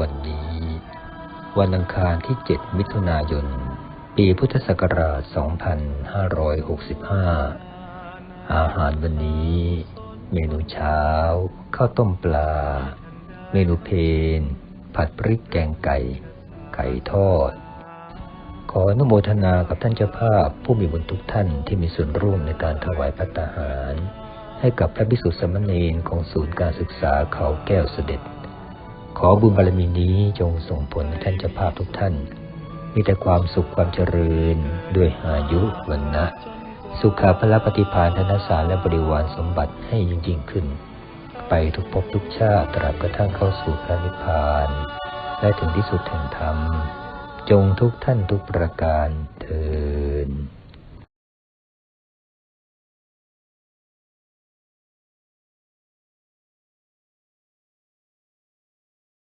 วันนี้ วันอังคารที่ 7 มิถุนายน ปีพุทธศักราช 2565 อาหารวันนี้ เมนูเช้า ข้าวต้มปลา เมนูเพน ผัดพริกแกงไก่ ไก่ทอด ขออนุโมทนากับท่านเจ้าภาพผู้มีบุญทุกท่านที่มีส่วนร่วมในการถวายพัตตาหาร ให้กับพระภิกษุสมเณรของศูนย์การศึกษาเขาแก้วเสด็จ ขอบุญบารมีนี้จงส่งผลให้ท่านเจ้าภาพทุกท่าน มีแต่ความสุขความเจริญด้วยอายุวันนะ สุขาพละปฏิภาณธนสารและบริวารสมบัติให้ยิ่งยิ่งขึ้น ไปทุกภพทุกชาติตราบกระทั่งเข้าสู่พระนิพพาน และถึงที่สุดแห่งธรรม จงทุกท่านทุกประการเทิน